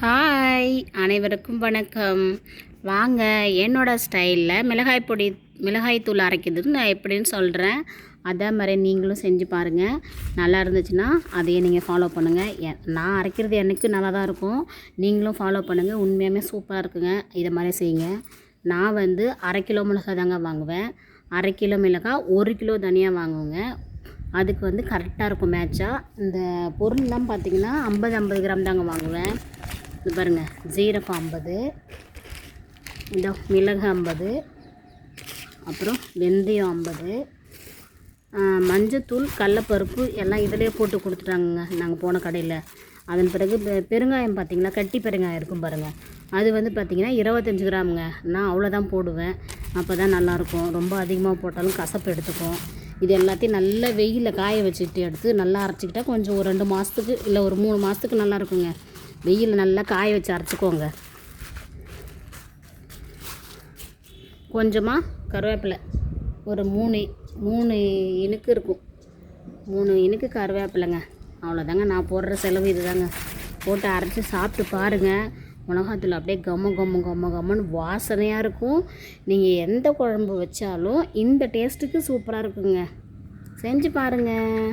Hi அனைவருக்கும் வணக்கம். வாங்க என்னோட ஸ்டைலில் மிளகாய் பொடி மிளகாய் தூள் அரைக்கிறது நான் எப்படின்னு சொல்கிறேன் அதே மாதிரி நீங்களும் செஞ்சு பாருங்கள் நல்லா இருந்துச்சுன்னா அதையே நீங்கள் ஃபாலோ பண்ணுங்கள் எ- நான் அரைக்கிறது எனக்கு நல்லா தான் இருக்கும். நீங்களும் ஃபாலோ பண்ணுங்கள் உண்மையாகவே சூப்பராக இருக்குங்க. இதை மாதிரி செய்யுங்க. நான் வந்து அரை கிலோ மிளகாய் தாங்க வாங்குவேன். அரை கிலோ மிளகாய் ஒரு கிலோ தனியாக வாங்குவேங்க. அதுக்கு வந்து கரெக்டாக இருக்கும் மேட்சாக இந்த பொருள்லாம் பார்த்திங்கன்னா ஐம்பது ஐம்பது கிராம் தாங்க வாங்குவேன். இது பாருங்கள் ஜீரகம் ஐம்பது இந்த மிளகு ஐம்பது அப்புறம் வெந்தயம் ஐம்பது மஞ்சத்தூள் கடலப்பருப்பு எல்லாம் இதிலே போட்டு கொடுத்துட்டாங்கங்க நாங்கள் போன கடையில். அதன் பிறகு பெருங்காயம் பார்த்தீங்கன்னா கட்டி பெருங்காயம் இருக்கும் பாருங்கள் அது வந்து பார்த்திங்கன்னா இருபத்தஞ்சி கிராமுங்க. நான் அவ்வளோதான் போடுவேன். அப்போ தான் நல்லாயிருக்கும். ரொம்ப அதிகமாக போட்டாலும் கசப்பு எடுத்துக்கும். இது எல்லாத்தையும் நல்லா வெயிலில் காய வச்சுட்டு எடுத்து நல்லா அரைச்சிக்கிட்டால் கொஞ்சம் ஒரு ரெண்டு மாதத்துக்கு இல்லை ஒரு மூணு மாதத்துக்கு நல்லா இருக்குங்க வெயில் நல்லா காய வச்சு அரைச்சிக்கோங்க. கொஞ்சமாக கருவேப்பிலை. ஒரு மூணு மூணு இனுக்கு இருக்கும். மூணு இனுக்கு கருவேப்பிலைங்க. அவ்வளோதாங்க நான் போடுற செலவு இதுதாங்க. போட்டு அரைச்சி சாப்பிட்டு பாருங்கள் மிளகாத்தூள் அப்படியே கம்ம கம்ம கம்ம கம்மன்னு வாசனையாக இருக்கும். நீங்கள் எந்த குழம்பு வச்சாலும் இந்த டேஸ்ட்டுக்கு சூப்பராக இருக்குங்க. செஞ்சு பாருங்கள்